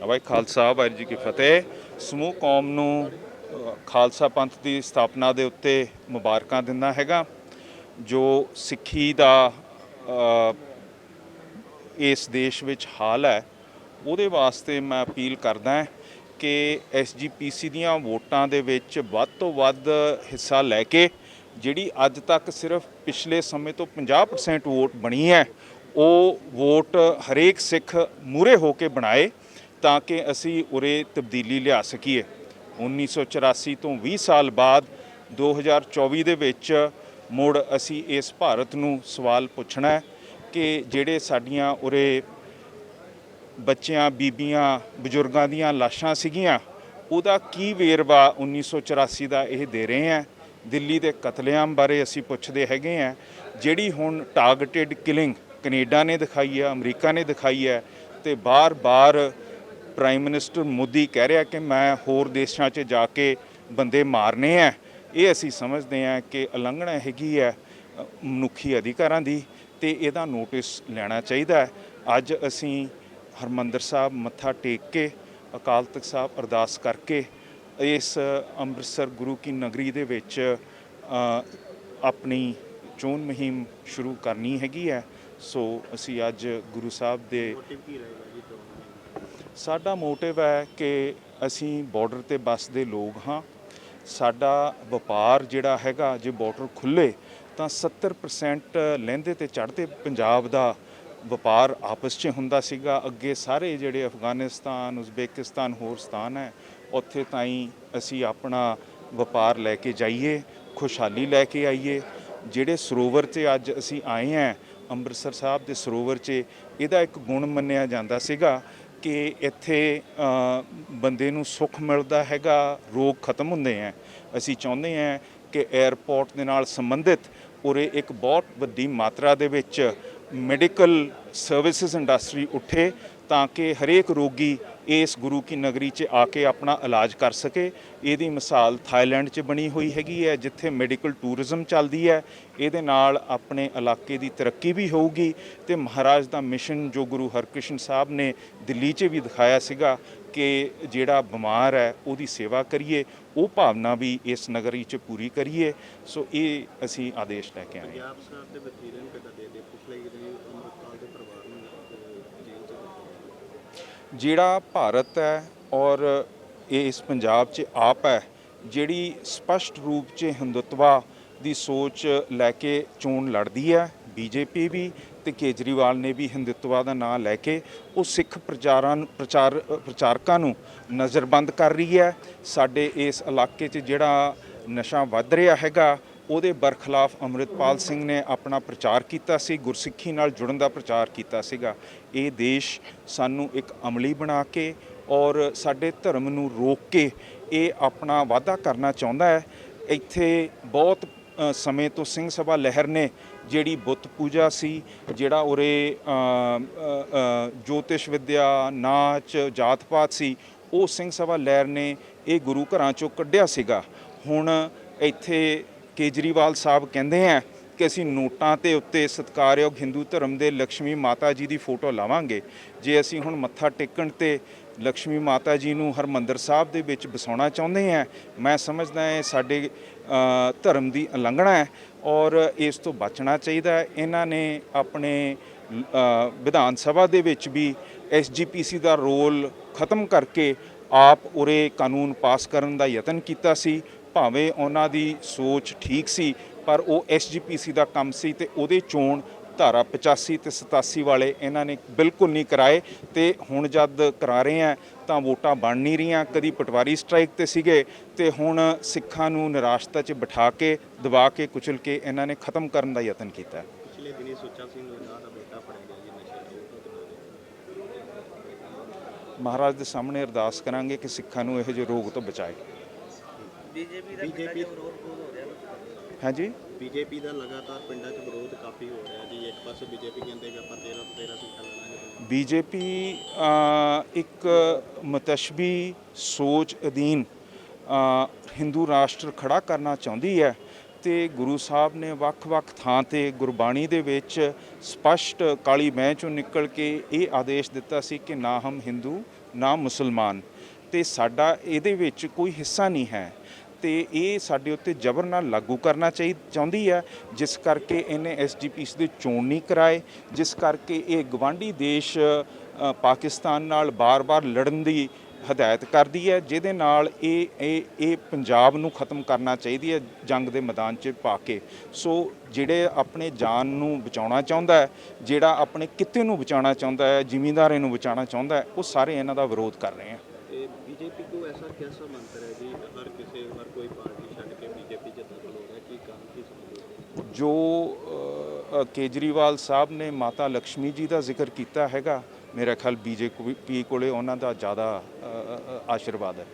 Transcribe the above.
ਵਾਹਿ ਖਾਲਸਾ, ਵਾਹਿਗੁਰੂ ਜੀ ਕੀ ਫਤਿਹ। ਸਮੂਹ ਕੌਮ ਨੂੰ ਖਾਲਸਾ ਪੰਥ ਦੀ ਸਥਾਪਨਾ ਦੇ ਉੱਤੇ ਮੁਬਾਰਕਾਂ ਦਿੰਦਾ ਹੈਗਾ, ਜੋ ਸਿੱਖੀ ਦਾ ਇਸ ਦੇਸ਼ ਵਿੱਚ ਹਾਲ ਹੈ, ਉਹਦੇ ਵਾਸਤੇ ਮੈਂ ਅਪੀਲ ਕਰਦਾ ਹਾਂ ਕਿ ਐਸਜੀਪੀਸੀ ਦੀਆਂ ਵੋਟਾਂ ਦੇ ਵਿੱਚ ਵੱਧ ਤੋਂ ਵੱਧ ਹਿੱਸਾ ਲੈ ਕੇ, ਜਿਹੜੀ ਅੱਜ ਤੱਕ ਸਿਰਫ ਪਿਛਲੇ ਸਮੇਂ ਤੋਂ 50% ਵੋਟ ਬਣੀ ਹੈ, ਉਹ ਵੋਟ ਹਰੇਕ ਸਿੱਖ ਮੂਰੇ ਹੋ ਕੇ ਬਣਾਏ ਤਾਂ ਕਿ ਅਸੀਂ ਉਰੇ ਤਬਦੀਲੀ ਲਿਆ ਸਕੀਏ। 1984 ਤੋਂ 20 ਸਾਲ ਬਾਅਦ 2024 ਦੇ ਵਿੱਚ ਮੁੜ ਅਸੀਂ ਇਸ ਭਾਰਤ ਨੂੰ ਸਵਾਲ ਪੁੱਛਣਾ ਹੈ ਕਿ ਜਿਹੜੇ ਸਾਡੀਆਂ ਉਰੇ ਬੱਚਿਆਂ, ਬੀਬੀਆਂ, ਬਜ਼ੁਰਗਾਂ ਦੀਆਂ ਲਾਸ਼ਾਂ ਸੀਗੀਆਂ, ਉਹਦਾ ਕੀ ਵੇਰਵਾ 1984 ਦਾ ਇਹ ਦੇ ਰਹੇ ਆ ਦਿੱਲੀ ਦੇ ਕਤਲੇਆਮ ਬਾਰੇ ਅਸੀਂ ਪੁੱਛਦੇ ਹੈਗੇ ਆ ਜਿਹੜੀ ਹੁਣ ਟਾਰਗੇਟਡ ਕਿਲਿੰਗ ਕੈਨੇਡਾ ਨੇ ਦਿਖਾਈ ਹੈ, ਅਮਰੀਕਾ ਨੇ ਦਿਖਾਈ ਹੈ ਤੇ ਬਾਰ-ਬਾਰ ਪ੍ਰਾਈਮ ਮਿਨਿਸਟਰ ਮੋਦੀ ਕਹਿ ਰਿਹਾ ਕਿ ਮੈਂ ਹੋਰ ਦੇਸ਼ਾਂ 'ਚ ਜਾ ਕੇ ਬੰਦੇ ਮਾਰਨੇ ਆ। ਇਹ ਅਸੀਂ ਸਮਝਦੇ ਆ ਕਿ ਉਲੰਘਣਾ ਹੈਗੀ ਹੈ ਮਨੁੱਖੀ ਅਧਿਕਾਰਾਂ ਦੀ ਤੇ ਇਹਦਾ ਨੋਟਿਸ ਲੈਣਾ ਚਾਹੀਦਾ ਹੈ। ਅੱਜ ਅਸੀਂ ਹਰਮੰਦਰ ਸਾਹਿਬ ਮੱਥਾ ਟੇਕ ਕੇ, ਅਕਾਲ ਤਖਤ ਸਾਹਿਬ ਅਰਦਾਸ ਕਰਕੇ, ਇਸ ਅੰਮ੍ਰਿਤਸਰ ਗੁਰੂ ਕੀ ਨਗਰੀ ਦੇ ਵਿੱਚ ਆਪਣੀ ਚੋਣ ਮੁਹਿੰਮ ਸ਼ੁਰੂ ਕਰਨੀ ਹੈਗੀ ਹੈ। ਸੋ ਅਸੀਂ ਅੱਜ ਗੁਰੂ ਸਾਹਿਬ ਦੇ ਸਾਡਾ ਮੋਟਿਵ ਹੈ ਕਿ ਅਸੀਂ ਬਾਰਡਰ ਤੇ ਬਸਦੇ ਲੋਕ ਹਾਂ। ਸਾਡਾ ਵਪਾਰ ਜਿਹੜਾ ਹੈਗਾ, ਜੇ ਬਾਰਡਰ ਖੁੱਲੇ, ਤਾਂ 70% ਲਹਿੰਦੇ ਤੇ ਚੜ੍ਹਦੇ ਪੰਜਾਬ ਦਾ ਵਪਾਰ ਆਪਸ 'ਚ ਹੁੰਦਾ ਸੀਗਾ। ਅੱਗੇ ਸਾਰੇ ਜਿਹੜੇ ਅਫਗਾਨਿਸਤਾਨ, ਉਜ਼ਬੇਕਿਸਤਾਨ ਹੋਰ ਸਥਾਨ ਹੈ, ਉੱਥੇ ਤਾਈਂ ਅਸੀਂ ਆਪਣਾ ਵਪਾਰ ਲੈ ਕੇ ਜਾਈਏ, ਖੁਸ਼ਹਾਲੀ ਲੈ ਕੇ ਆਈਏ। ਜਿਹੜੇ ਸਰੋਵਰ 'ਚ ਅੱਜ ਅਸੀਂ ਆਏ ਹਾਂ, ਅੰਮ੍ਰਿਤਸਰ ਸਾਹਿਬ ਦੇ ਸਰੋਵਰ 'ਚ, ਇਹਦਾ ਇੱਕ ਗੁਣ ਮੰਨਿਆ ਜਾਂਦਾ ਸੀਗਾ ਕਿ ਇੱਥੇ ਬੰਦੇ ਨੂੰ ਸੁੱਖ ਮਿਲਦਾ ਹੈਗਾ, ਰੋਗ ਖਤਮ ਹੁੰਦੇ ਆ ਅਸੀਂ ਚਾਹੁੰਦੇ ਹਾਂ ਕਿ 에ਅਰਪੋਰਟ ਦੇ ਨਾਲ ਸੰਬੰਧਿਤ ਉਰੇ ਇੱਕ ਬਹੁਤ ਵੱਡੀ ਮਾਤਰਾ ਦੇ ਵਿੱਚ ਮੈਡੀਕਲ ਸਰਵਿਸਿਜ਼ ਇੰਡਸਟਰੀ ਉੱਠੇ ਤਾਂ ਕਿ ਹਰੇਕ ਰੋਗੀ ਇਸ ਗੁਰੂ ਕੀ ਨਗਰੀ 'ਚ ਆ ਕੇ ਆਪਣਾ ਇਲਾਜ ਕਰ ਸਕੇ। ਇਹਦੀ ਮਿਸਾਲ ਥਾਈਲੈਂਡ 'ਚ ਬਣੀ ਹੋਈ ਹੈਗੀ ਹੈ, ਜਿੱਥੇ ਮੈਡੀਕਲ ਟੂਰਿਜ਼ਮ ਚੱਲਦੀ ਹੈ। ਇਹਦੇ ਨਾਲ ਆਪਣੇ ਇਲਾਕੇ ਦੀ ਤਰੱਕੀ ਵੀ ਹੋਊਗੀ ਤੇ ਮਹਾਰਾਜ ਦਾ ਮਿਸ਼ਨ ਜੋ ਗੁਰੂ ਹਰਕ੍ਰਿਸ਼ਨ ਸਾਹਿਬ ਨੇ ਦਿੱਲੀ 'ਚ ਵੀ ਦਿਖਾਇਆ ਸੀਗਾ ਕਿ ਜਿਹੜਾ ਬਿਮਾਰ ਹੈ, ਉਹਦੀ ਸੇਵਾ ਕਰੀਏ, ਉਹ ਭਾਵਨਾ ਵੀ ਇਸ ਨਗਰੀ 'ਚ ਪੂਰੀ ਕਰੀਏ। ਸੋ ਇਹ ਅਸੀਂ ਆਦੇਸ਼ ਲੈ ਕੇ ਆਏ ਪੰਜਾਬ ਸਰਕਾਰ ਦੇ ਵਜ਼ੀਰਾਂ ਨੂੰ ਦੇ ਦੇ ਪਿਛਲੇ ਦਿਨੀ ਅੰਮ੍ਰਿਤਪਾਲ ਦੇ ਪਰਿਵਾਰ ਨੂੰ ਅਹ, ਜੇਲ੍ਹ ਚ ਦਿੱਤਾ ਜਿਹੜਾ ਭਾਰਤ ਹੈ ਔਰ ਇਹ ਇਸ ਪੰਜਾਬ 'ਚ ਆਪ ਹੈ, ਜਿਹੜੀ ਸਪਸ਼ਟ ਰੂਪ 'ਚ ਹਿੰਦੁੱਤਵਾ ਦੀ ਸੋਚ ਲੈ ਕੇ ਚੋਣ ਲੜਦੀ ਹੈ, ਬੀਜੇਪੀ ਵੀ ਤੇ ਕੇਜਰੀਵਾਲ ਨੇ ਵੀ ਹਿੰਦੁੱਤਵਾ ਦਾ ਨਾਂ ਲੈ ਕੇ ਉਹ ਸਿੱਖ ਪ੍ਰਚਾਰਾਂ ਪ੍ਰਚਾਰ, ਪ੍ਰਚਾਰਕਾਂ ਨੂੰ ਨਜ਼ਰਬੰਦ ਕਰ ਰਹੀ ਹੈ। ਸਾਡੇ ਇਸ ਇਲਾਕੇ 'ਚ ਜਿਹੜਾ ਨਸ਼ਾ ਵੱਧ ਰਿਹਾ ਹੈਗਾ ਉਹਦੇ ਬਰਖਲਾਫ ਅੰਮ੍ਰਿਤਪਾਲ ਸਿੰਘ ਨੇ ਆਪਣਾ ਪ੍ਰਚਾਰ ਕੀਤਾ ਸੀ, ਗੁਰਸਿੱਖੀ ਨਾਲ ਜੁੜਨ ਦਾ ਪ੍ਰਚਾਰ ਕੀਤਾ ਸੀਗਾ। ਇਹ ਦੇਸ਼ ਸਾਨੂੰ ਇੱਕ ਅਮਲੀ ਬਣਾ ਕੇ ਔਰ ਸਾਡੇ ਧਰਮ ਨੂੰ ਰੋਕ ਕੇ ਇਹ ਆਪਣਾ ਵਾਅਦਾ ਕਰਨਾ ਚਾਹੁੰਦਾ ਹੈ। ਇੱਥੇ ਬਹੁਤ ਸਮੇਂ ਤੋਂ ਸਿੰਘ ਸਭਾ ਲਹਿਰ ਨੇ ਜਿਹੜੀ ਬੁੱਤ ਪੂਜਾ ਸੀ, ਜਿਹੜਾ ਉਰੇ ਜੋਤਿਸ਼ ਵਿਦਿਆ, ਨਾਚ ਜਾਤ ਪਾਤ ਸੀ, ਉਹ ਸਿੰਘ ਸਭਾ ਲਹਿਰ ਨੇ ਇਹ ਗੁਰੂ ਘਰਾਂ ਚੋਂ ਕੱਢਿਆ ਸੀਗਾ। ਹੁਣ ਇੱਥੇ ਕੇਜਰੀਵਾਲ ਸਾਹਿਬ ਕਹਿੰਦੇ ਆ ਕਿ ਅਸੀਂ ਨੋਟਾਂ ਤੇ ਉੱਤੇ ਸਤਕਾਰਯੋਗ ਹਿੰਦੂ ਧਰਮ ਦੇ ਲక్ష్ਮੀ ਮਾਤਾ ਜੀ ਦੀ ਫੋਟੋ ਲਾਵਾਂਗੇ। ਜੇ ਅਸੀਂ ਹੁਣ ਮੱਥਾ ਟੇਕਣ ਤੇ ਲక్ష్ਮੀ ਮਾਤਾ ਜੀ ਨੂੰ ਹਰਮੰਦਰ ਸਾਹਿਬ ਦੇ ਵਿੱਚ ਬਸਾਉਣਾ ਚਾਹੁੰਦੇ ਆ, ਮੈਂ ਸਮਝਦਾ ਇਹ ਸਾਡੇ ਧਰਮ ਦੀ ਉਲੰਘਣਾ ਹੈ ਔਰ ਇਸ ਤੋਂ ਬਚਣਾ ਚਾਹੀਦਾ ਇਹਨਾਂ ਨੇ ਆਪਣੇ ਵਿਧਾਨ ਸਭਾ ਦੇ ਵਿੱਚ ਵੀ ਐਸਜੀਪੀਸੀ ਦਾ ਰੋਲ ਖਤਮ ਕਰਕੇ ਆਪ ਉਰੇ ਕਾਨੂੰਨ ਪਾਸ ਕਰਨ ਦਾ ਯਤਨ ਕੀਤਾ ਸੀ। ਭਾਵੇਂ ਉਹਨਾਂ ਦੀ ਸੋਚ ਠੀਕ ਸੀ ਪਰ ਉਹ ਐਸਜੀਪੀਸੀ ਦਾ ਕੰਮ ਸੀ ਤੇ ਉਹਦੇ ਚੋਣ ਧਾਰਾ 85 ਤੇ 87 ਵਾਲੇ ਇਹਨਾਂ ਨੇ ਬਿਲਕੁਲ ਨਹੀਂ ਕਰਾਏ ਤੇ ਹੁਣ ਜਦ ਕਰਾ ਰਹੇ ਆ ਤਾਂ ਵੋਟਾਂ ਬਣ ਨਹੀਂ ਰਹੀਆਂ। ਕਦੀ ਪਟਵਾਰੀ ਸਟ੍ਰਾਈਕ ਤੇ ਸੀਗੇ ਤੇ ਹੁਣ ਸਿੱਖਾਂ ਨੂੰ ਨਿਰਾਸ਼ਤਾ 'ਚ ਬਿਠਾ ਕੇ ਦਬਾ ਕੇ ਕੁਚਲ ਕੇ ਇਹਨਾਂ ਨੇ ਖਤਮ ਕਰਨ ਦਾ ਯਤਨ ਕੀਤਾ। ਹੈ ਪਿਛਲੇ ਦਿਨੀ ਸੁੱਚਾ ਸਿੰਘ ਲੋਧਾ ਦਾ ਬੇਟਾ ਫੜਿਆ ਗਿਆ ਜੀ ਨਸ਼ੇ ਦਾ ਉਹ ਤੋਂ ਕਿੱਦਾਂ ਦੇ ਮਹਾਰਾਜ ਦੇ ਸਾਹਮਣੇ ਅਰਦਾਸ ਕਰਾਂਗੇ ਕਿ ਸਿੱਖਾਂ ਨੂੰ ਇਹੋ ਜਿਹੇ ਰੋਗ ਤੋਂ ਬਚਾਏ। ਬੀਜੇਪੀ ਦਾ ਪਿੰਡਾਂ 'ਚ ਵਿਰੋਧ ਬਹੁਤ ਹੋ ਰਿਹਾ ਹਾਂਜੀ? ਬੀਜੇਪੀ ਦਾ ਲਗਾਤਾਰ ਪਿੰਡਾਂ 'ਚ ਵਿਰੋਧ ਕਾਫੀ ਹੋ ਰਿਹਾ ਜੀ। ਇੱਕ ਪਾਸੇ ਬੀਜੇਪੀ ਕਹਿੰਦੇ ਕਿ ਆਪਾਂ 13 13 ਸੀਟਾਂ ਲੜਾਂਗੇ ਬੀਜੇਪੀ ਇੱਕ ਮਤਸ਼ਬੀ ਸੋਚ ਅਧੀਨ ਹਿੰਦੂ ਰਾਸ਼ਟਰ ਖੜਾ ਕਰਨਾ ਚਾਹੁੰਦੀ ਹੈ ਤੇ ਗੁਰੂ ਸਾਹਿਬ ਨੇ ਵੱਖ-ਵੱਖ ਥਾਂ ਤੇ ਗੁਰਬਾਣੀ ਦੇ ਵਿੱਚ ਸਪਸ਼ਟ ਕਾਲੀ ਮਹਿ ਚੋਂ ਨਿਕਲ ਕੇ ਇਹ ਆਦੇਸ਼ ਦਿੱਤਾ ਸੀ ਕਿ ਨਾ ਹਮ ਹਿੰਦੂ ਨਾ ਮੁਸਲਮਾਨ। ਤੇ ਸਾਡਾ ਇਹਦੇ ਵਿੱਚ ਕੋਈ ਹਿੱਸਾ ਨਹੀਂ ਹੈ। ਤੇ ਇਹ ਸਾਡੇ ਉੱਤੇ ਜ਼ਬਰ ਨਾਲ ਲਾਗੂ ਕਰਨਾ ਚਾਹੀ, ਚਾਹੁੰਦੀ ਹੈ, ਜਿਸ ਕਰਕੇ ਇਹਨੇ ਐਸਜੀਪੀਸ ਦੇ ਚੋਣ ਨਹੀਂ ਕਰਾਏ, ਜਿਸ ਕਰਕੇ ਇਹ ਗਵਾਂਢੀ ਦੇਸ਼ ਪਾਕਿਸਤਾਨ ਨਾਲ ਬਾਰ-ਬਾਰ ਲੜਨ ਦੀ ਹਦਾਇਤ ਕਰਦੀ ਹੈ, ਜਿਹਦੇ ਨਾਲ ਇਹ ਇਹ ਇਹ ਪੰਜਾਬ ਨੂੰ ਖਤਮ ਕਰਨਾ ਚਾਹੀਦੀ ਹੈ, ਜੰਗ ਦੇ ਮੈਦਾਨ 'ਚ ਪਾ ਕੇ। ਸੋ ਜਿਹੜੇ ਆਪਣੇ ਜਾਨ ਨੂੰ ਬਚਾਉਣਾ ਚਾਹੁੰਦਾ ਹੈ, ਜਿਹੜਾ ਆਪਣੇ ਕਿੱਤੇ ਨੂੰ ਬਚਾਉਣਾ ਚਾਹੁੰਦਾ ਹੈ, ਜ਼ਿਮੀਂਦਾਰੇ ਨੂੰ ਬਚਾਉਣਾ ਚਾਹੁੰਦਾ ਹੈ, ਉਹ ਸਾਰੇ ਇਹਨਾਂ ਦਾ ਵਿਰੋਧ ਕਰ ਰਹੇ ਹੈ ਇਹ ਬੀਜੇਪੀ ਕੋ ਐਸਾ ਕਿਹਦਾ ਮੰਤਰ ਹੈ ਜੀ ਹਰ ਕਿਸੇ ਹਰ ਕੋਈ ਪਾਰਟੀ ਛੱਡ ਕੇ ਬੀਜੇਪੀ ਚ ਦਾਖਲ ਹੋ ਰਿਹਾ ਕੀ ਕਾਰਨ ਕੀ ਸਮਝਦੇ ਹੋ ਜੋ ਕੇਜਰੀਵਾਲ ਸਾਹਿਬ ਨੇ ਮਾਤਾ ਲక్ష్ਮੀ ਜੀ ਦਾ ਜ਼ਿਕਰ ਕੀਤਾ ਹੈਗਾ, ਮੇਰਾ ਖਿਆਲ ਬੀਜੇਪੀ ਕੋਲੇ ਉਹਨਾਂ ਦਾ ਜ਼ਿਆਦਾ ਆਸ਼ੀਰਵਾਦ ਹੈ।